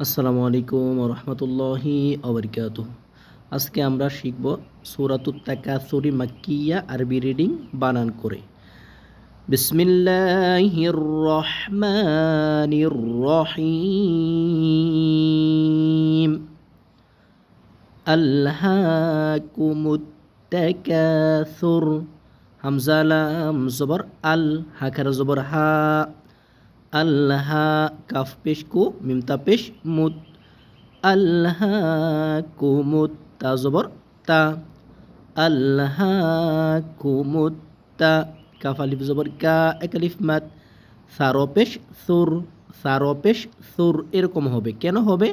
আসসালামু আলাইকুম রহমতুল্লাহি অবরকাত আজকে আমরা শিখব সৌরাতুত তাকাসুরি মাক্কিয়া আরবি রিডিং বানান করে বিসমিল্লাহির রহমানির রহিম আল্লাহাকুমুত তাকাসুর হামজা লাম জবর আল হাকার জবর হা আল্লাহ কাফ পেশ কু মিমতা পেশ মুত। আল্লাহ কুমুত তা জবর তা। আল্লাহ কুমুত তা। কাফ আলিফ জবর কা, এক আলিফ মাত। সারো পেশ সুর, সারো পেশ সুর, এরকম হবে। কেন হবে?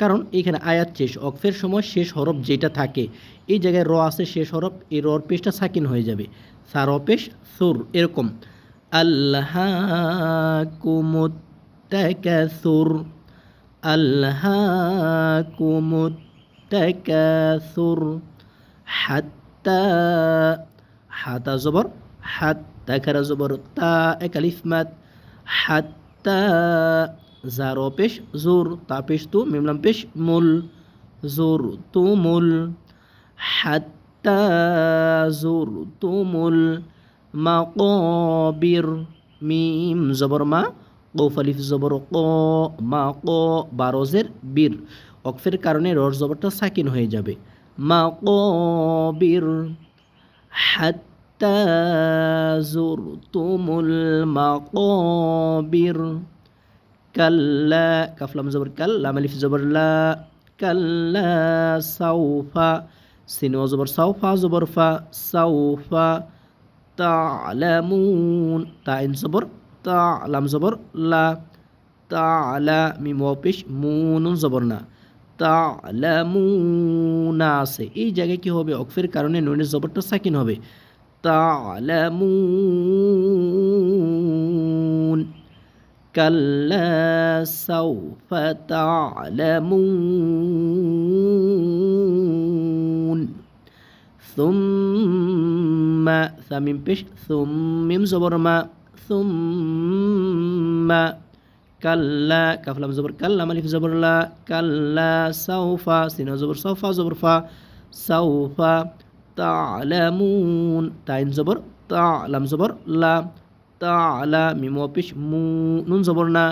কারণ এখানে আয়াত শেষ অক্ফের সময় শেষ হরফ যেটা থাকে, এই জায়গায় র আছে শেষ হরফ, এই রর পেশটা সাকিন হয়ে যাবে। সারো পেশ সুর, এরকম। আল্লাহাকুমুত তাকাসুর আল্লাহাকুমুত তাকাসুর হাত্তা হাতা জবর হাত্তা খারা জবর তা এক আলিফ মাত হাত্তা জারো পেশ জোর তা পেশ তু মিমলাম পেশ মুল জোর তু মুল হাত্তা জোর তু মুল মাকবির মিম জবর মা কৌফ আলিফ জবর ক মা ক বারোজের বীর অকফের কারণে রর জবরটা সাকিন হয়ে যাবে। মা কবির হাত্তা জুরতুমুল মাকবির। কাল্লা, কাফলাম জবর কাল লাম আলিফ জবর লা। কাল্লা সাউফা সিনেমা জবর সাউফা, জবর ফা, সাউফা। তালামুন তা ইন জবর তা লা তালা মিম অপিস মুনুন জবর না তালামুনা আছে এই জায়গায় কি হবে অকফের কারণে নুনের জবরটা সাকিন হবে তালামুন কাল্লা সাউফা তালামুন ثم সুম্মা সামিম পেশ সুম মিম সুম্মা কাল্লা কাফলাম জবর কাল্লা মালিফ জবর লা কাল্লা সাউফা জবর সাউফা জবর ফা সাউফা তালামুন তাইন জবর তালাম জবর তালা মিম অপিস মু নুন জবর না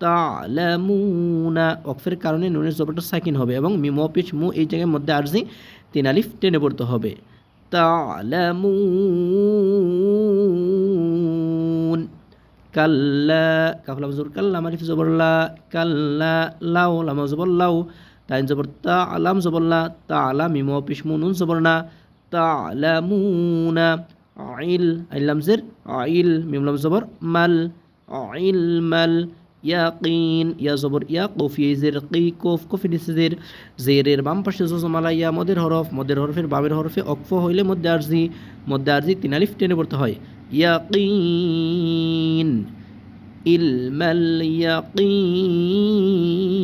তালামুনা কারণে নুনের জবরটা সাকিন হবে এবং মিম পিছ মু এই জায়গার মধ্যে আর্জি তিন আলিফ টেনে পড়তে হবে। তালামুন কাল্লা কাফলাম জবর কাল্লা মারিফ জবরলা কাল্লা লাউ লাম জবর লাউ তাইন জবর তা আলাম জবরলা তা আলা মিম অপিস মু নুন জবর না তালামুনা আইল আইলাম জের আইল মিমলাম জবর মাল আইল মাল ইয়াকিন ইয়া জবর ইয়া কফি জের কি কফ কফি নিচে জের জেরের বাম পাশে জোজমালা ইয়া, মদের হরফ. মদের হরফের বামের হরফে অকফ হইলে মধ্যে আরজি। মধ্যে আরজি তিন আলিফ টেনে পড়তে হয়। ইয়াকিন। ইলমাল ইয়াকিন।